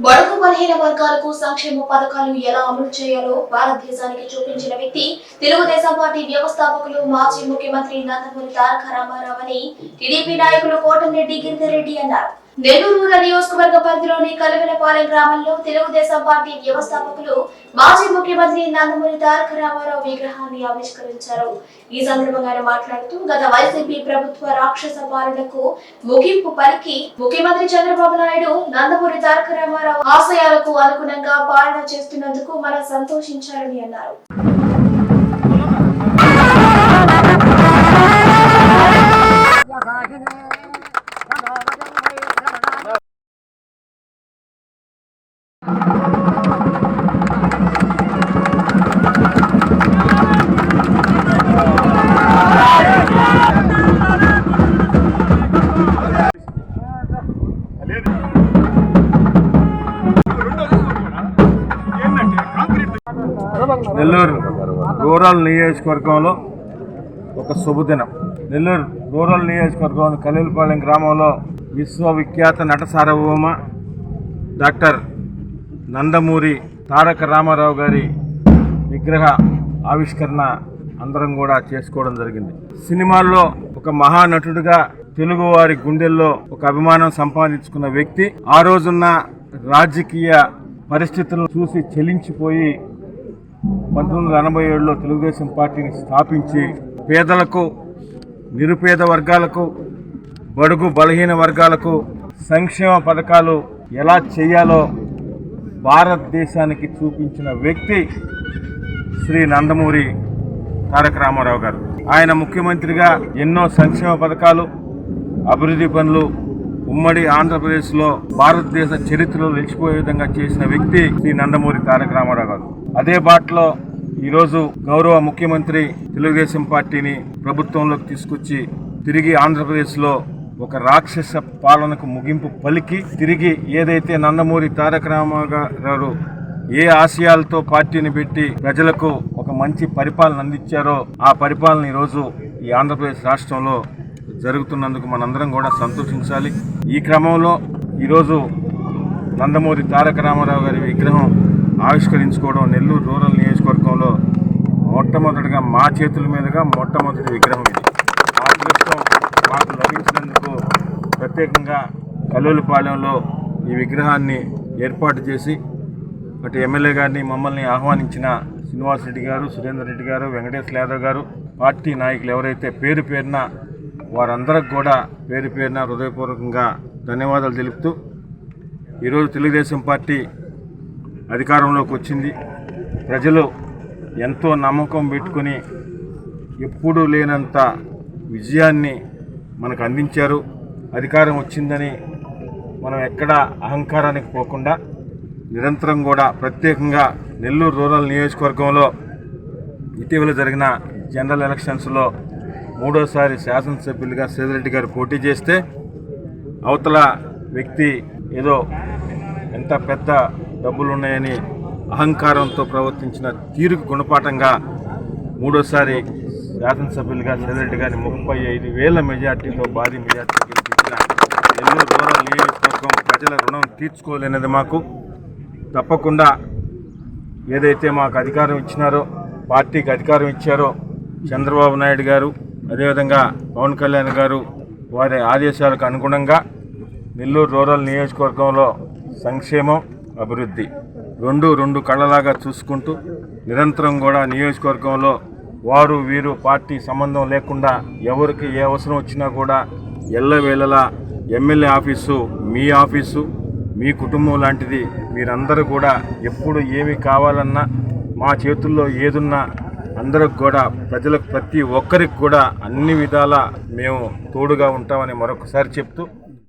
బడుగు బలహీన వర్గాలకు సంక్షేమ పథకాలు ఎలా అమలు చేయాలో భారతదేశానికి చూపించిన వ్యక్తి తెలుగుదేశం పార్టీ వ్యవస్థాపకులు మాజీ ముఖ్యమంత్రి నందమూరి తారక రామారావు అని టీడీపీ నాయకులు గిందే రెడ్డి అన్నారు. నెల్లూరు రూరల్ నియోజకవర్గ పరిధిలోని కలవెలపాలెం గ్రామంలో తెలుగుదేశం పార్టీ వ్యవస్థాపకులు మాజీ ముఖ్యమంత్రి నందమూరి తారక రామారావు విగ్రహాన్ని ఆవిష్కరించారు. ఈ సందర్భంగా ఆయన మాట్లాడుతూ గత వైసీపీ ప్రభుత్వ రాక్షస పాలనకు ముగింపు పలికి ముఖ్యమంత్రి చంద్రబాబు నాయుడు నందమూరి తారక రామారావు ఆశయాలకు అనుగుణంగా పాలన చేస్తున్నందుకు మనం సంతోషించాలని అన్నారు. నెల్లూరు రూరల్ నియోజకవర్గంలో ఒక శుభదినం. నెల్లూరు రూరల్ నియోజకవర్గం కలీలపాలెం గ్రామంలో విశ్వవిఖ్యాత నట సార్వభౌమ డాక్టర్ నందమూరి తారక రామారావు గారి విగ్రహ ఆవిష్కరణ అందరం కూడా చేసుకోవడం జరిగింది. సినిమాల్లో ఒక మహానటుడిగా తెలుగువారి గుండెల్లో ఒక అభిమానం సంపాదించుకున్న వ్యక్తి ఆ రోజున్న రాజకీయ పరిస్థితులను చూసి చెలించిపోయి పంతొమ్మిది వందల ఎనభై ఏడులో తెలుగుదేశం పార్టీని స్థాపించి పేదలకు నిరుపేద వర్గాలకు బడుగు బలహీన వర్గాలకు సంక్షేమ పథకాలు ఎలా చేయాలో భారతదేశానికి చూపించిన వ్యక్తి శ్రీ నందమూరి తారక రామారావు గారు. ఆయన ముఖ్యమంత్రిగా ఎన్నో సంక్షేమ పథకాలు అభివృద్ధి పనులు ఉమ్మడి ఆంధ్రప్రదేశ్లో భారతదేశ చరిత్రలో నిలిచిపోయే విధంగా చేసిన వ్యక్తి శ్రీ నందమూరి తారక రామారావు గారు. అదే బాటలో ఈరోజు గౌరవ ముఖ్యమంత్రి తెలుగుదేశం పార్టీని ప్రభుత్వంలోకి తీసుకొచ్చి తిరిగి ఆంధ్రప్రదేశ్లో ఒక రాక్షస పాలనకు ముగింపు పలికి తిరిగి ఏదైతే నందమూరి తారక రామారావు గారు ఏ ఆశయాలతో పార్టీని పెట్టి ప్రజలకు ఒక మంచి పరిపాలన అందించారో ఆ పరిపాలన ఈరోజు ఈ ఆంధ్రప్రదేశ్ రాష్ట్రంలో జరుగుతున్నందుకు మనందరం కూడా సంతోషించాలి. ఈ క్రమంలో ఈరోజు నందమూరి తారక రామారావు గారి విగ్రహం ఆవిష్కరించుకోవడం నెల్లూరు రూరల్ నియోజకవర్గంలో మొట్టమొదటిగా మా చేతుల మీదుగా మొట్టమొదటి విగ్రహం ఇది. ఆ అదృష్టం మాకు లభించినందుకు ప్రత్యేకంగా కల్లూరుపాలెంలో ఈ విగ్రహాన్ని ఏర్పాటు చేసి అటు ఎమ్మెల్యే గారిని మమ్మల్ని ఆహ్వానించిన శ్రీనివాస్ రెడ్డి గారు సురేందర్ రెడ్డి గారు వెంకటేశ్వర యాదవ్ గారు పార్టీ నాయకులు ఎవరైతే పేరు పేరున వారందరికి కూడా పేరు పేరున హృదయపూర్వకంగా ధన్యవాదాలు తెలుపుతూ ఈరోజు తెలుగుదేశం పార్టీ అధికారంలోకి వచ్చింది. ప్రజలు ఎంతో నమ్మకం పెట్టుకొని ఎప్పుడూ లేనంత విజయాన్ని మనకు అందించారు. అధికారం వచ్చిందని మనం ఎక్కడ అహంకారానికి పోకుండా నిరంతరం కూడా ప్రత్యేకంగా నెల్లూరు రూరల్ నియోజకవర్గంలో ఇటీవల జరిగిన జనరల్ ఎలక్షన్స్లో మూడోసారి శాసనసభ్యులుగా సేదిరెడ్డి గారు పోటీ చేస్తే అవతల వ్యక్తి ఏదో ఎంత పెద్ద డబ్బులు ఉన్నాయని అహంకారంతో ప్రవర్తించిన తీరుకు గుణపాఠంగా మూడోసారి శాసనసభ్యులుగా సేదిరెడ్డి గారిని ముప్పై ఐదు వేల మెజార్టీతో భారీ మెజార్టీ గెలిపించిన ఎన్నో రూరల్ నియోజకవర్గం ప్రజల రుణం తీర్చుకోలేనిది మాకు. తప్పకుండా ఏదైతే మాకు అధికారం ఇచ్చినారో పార్టీకి అధికారం ఇచ్చారో చంద్రబాబు నాయుడు గారు అదేవిధంగా పవన్ కళ్యాణ్ గారు వారి ఆదేశాలకు అనుగుణంగా నెల్లూరు రూరల్ నియోజకవర్గంలో సంక్షేమం అభివృద్ధి. రెండు రెండు కళ్ళలాగా చూసుకుంటూ నిరంతరం కూడా నియోజకవర్గంలో వారు వీరు పార్టీ సంబంధం లేకుండా ఎవరికి ఏ అవసరం వచ్చినా కూడా ఎల్లవేళలా ఎమ్మెల్యే ఆఫీసు మీ ఆఫీసు మీ కుటుంబం లాంటిది మీరందరూ కూడా ఎప్పుడు ఏమి కావాలన్నా మా చేతుల్లో ఏదున్నా అందరికి కూడా ప్రజలకు ప్రతి ఒక్కరికి కూడా అన్ని విధాలా మేము తోడుగా ఉంటామని మరొకసారి చెప్తూ